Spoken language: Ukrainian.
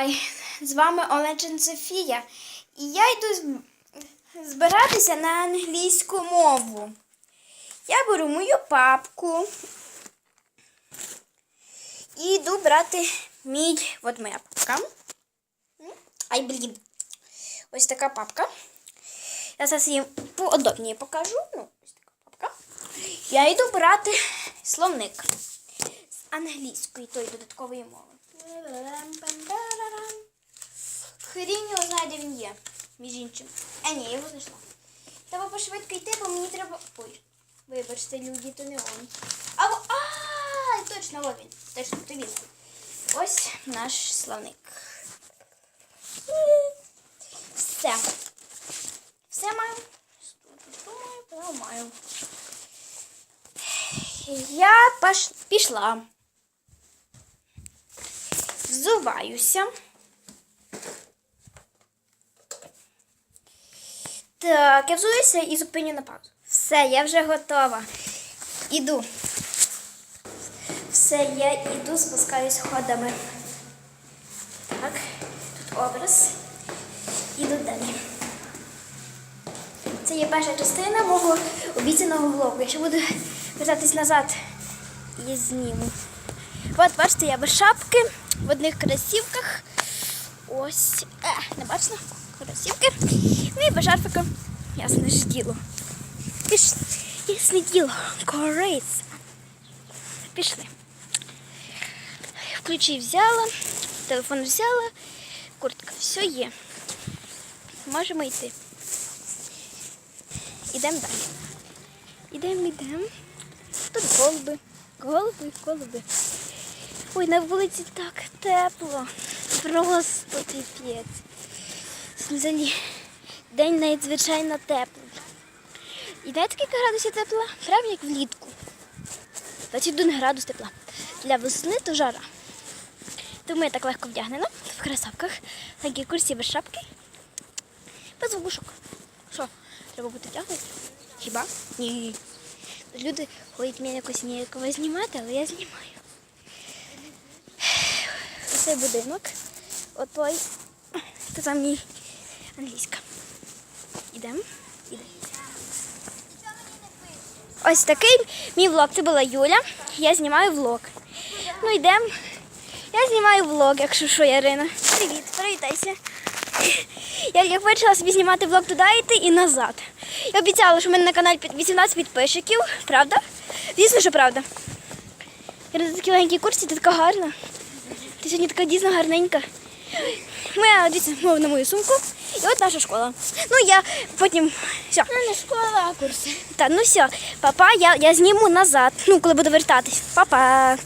Хай, з вами Олечин Софія. І я йду збиратися на англійську мову. Я беру мою папку і йду брати мій. От моя папка. Ай, блін. Ось така папка. Я зараз її поодобніше покажу. Ну, ось така папка. Я йду брати словник з англійської тої додаткової мови. Хрінь його знає, де він є. Між іншим. А ні, я його знайшла. Треба пошвидко йти, бо мені треба. Ой, вибачте, люди, то не он. А, а точно, о він. Точно, то він. Ось наш славник. Все. Все маю. Що маю? Що маю? Я пош... пішла. Взуваюся. Так, я взуюся і зупиню на паузу. Все, я вже готова. Іду. Все, я іду, спускаюсь сходами. Так, тут образ. Іду далі. Це є перша частина мого обіцяного влогу. Я ще буду вертатись назад і зніму. От, бачите, я без шапки, в одних кросівках. Ось. Е, не бачно? Кросівки. Ну і без. Ясне ж діло. Пішли. Ясне діло. Корейс. Пішли. Ключі взяла, телефон взяла, куртка, все є. Можемо йти. Ідемо далі. Ідемо, йдемо. Тут голуби. Голуби, голуби. Ой, на вулиці так тепло. Просто піпець. Взагалі, день надзвичайно теплий. І знаєте, скільки градусів тепла? Прямо як влітку. 21 градус тепла. Для весни то жара. Тому я так легко вдягнена в кросовках, такі курсі без шапки. Без вушок. Що, треба бути вдягнути? Хіба? Ні. Люди ходять мене якось ніяково знімати, але я знімаю. Цей будинок. Отой. Там мій англійська. Ідемо. Ідемо. Ось такий мій влог. Це була Юля. Я знімаю влог. Ну йдемо. Я знімаю влог, якщо що, Ярина. Привіт, привітайся. Я, я вирішила собі знімати влог туди йти і назад. Я обіцяла, що в мене на каналі 18 підписчиків. Правда? Звісно, що правда. Я на такій легенькій курсі, ти така гарна. Ти сьогодні така дійсно гарненька. Моя дивіться, мов на мою сумку. І от наша школа. Ну я потім. Все. Не школа, а курси. Та ну все, папа, я, я зніму назад. Ну, коли буду вертатись. Папа.